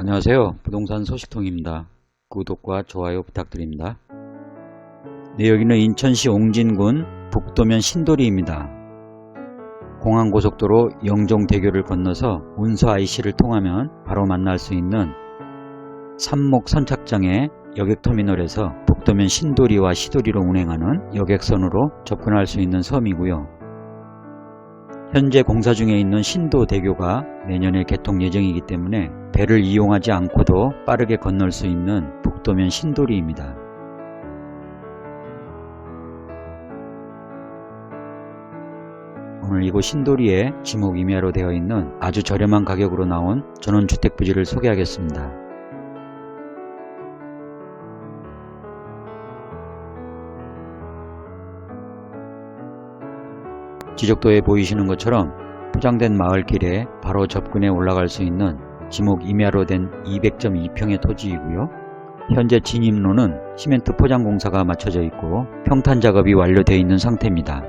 안녕하세요. 부동산 소식통입니다. 구독과 좋아요 부탁드립니다. 네, 여기는 인천시 옹진군 북도면 신도리입니다. 공항고속도로 영종대교를 건너서 운서 IC를 통하면 바로 만날 수 있는 삼목 선착장의 여객터미널에서 북도면 신도리와 시도리로 운행하는 여객선으로 접근할 수 있는 섬이고요. 현재 공사 중에 있는 신도대교가 내년에 개통 예정이기 때문에 배를 이용하지 않고도 빠르게 건널 수 있는 북도면 신도리입니다. 오늘 이곳 신도리에 지목 임야로 되어 있는 아주 저렴한 가격으로 나온 전원주택 부지를 소개하겠습니다. 지적도에 보이시는 것처럼 포장된 마을길에 바로 접근해 올라갈 수 있는 지목 임야로 된 200.2평의 토지이고요. 현재 진입로는 시멘트 포장 공사가 마쳐져 있고 평탄 작업이 완료되어 있는 상태입니다.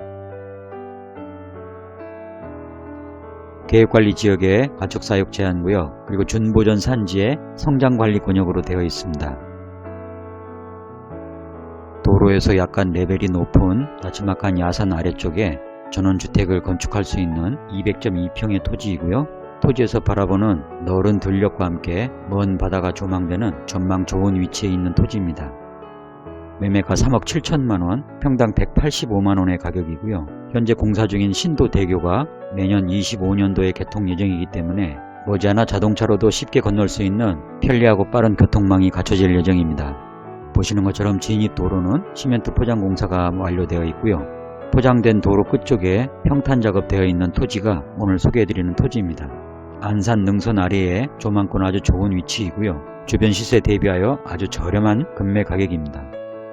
계획관리 지역의 가축사육 제한구역 그리고 준보전 산지의 성장관리권역으로 되어 있습니다. 도로에서 약간 레벨이 높은 나지막한 야산 아래쪽에 전원주택을 건축할 수 있는 200.2평의 토지이고요. 토지에서 바라보는 넓은 들녘과 함께 먼 바다가 조망되는 전망 좋은 위치에 있는 토지입니다. 매매가 3억 7천만원, 평당 185만원의 가격이고요. 현재 공사 중인 신도대교가 내년 25년도에 개통 예정이기 때문에 머지않아 자동차로도 쉽게 건널 수 있는 편리하고 빠른 교통망이 갖춰질 예정입니다. 보시는 것처럼 진입 도로는 시멘트 포장 공사가 완료되어 있고요. 포장된 도로 끝쪽에 평탄 작업되어 있는 토지가 오늘 소개해드리는 토지입니다. 안산 능선 아래에 조망권 아주 좋은 위치이고요. 주변 시세 대비하여 아주 저렴한 금매 가격입니다.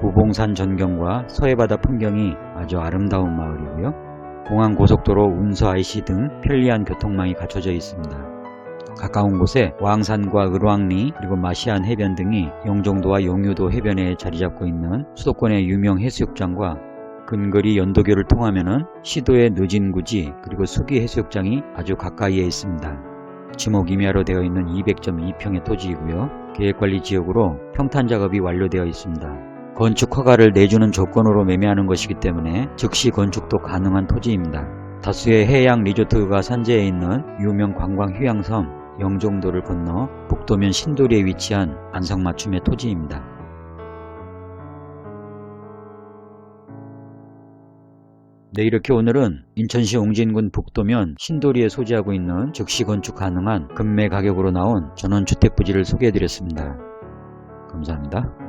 구봉산 전경과 서해바다 풍경이 아주 아름다운 마을이고요. 공항 고속도로 운서 IC 등 편리한 교통망이 갖춰져 있습니다. 가까운 곳에 왕산과 을왕리 그리고 마시안 해변 등이 영종도와 용유도 해변에 자리 잡고 있는 수도권의 유명 해수욕장과 근거리 연도교를 통하면 시도의 느진구지 그리고 수기 해수욕장이 아주 가까이에 있습니다. 지목 임야로 되어 있는 200.2평의 토지이고요. 계획관리 지역으로 평탄 작업이 완료되어 있습니다. 건축 허가를 내주는 조건으로 매매하는 것이기 때문에 즉시 건축도 가능한 토지입니다. 다수의 해양 리조트가 산재해 있는 유명 관광 휴양섬 영종도를 건너 북도면 신도리에 위치한 안성맞춤의 토지입니다. 네, 이렇게 오늘은 인천시 옹진군 북도면 신도리에 소재하고 있는 즉시 건축 가능한 금매 가격으로 나온 전원주택 부지를 소개해드렸습니다. 감사합니다.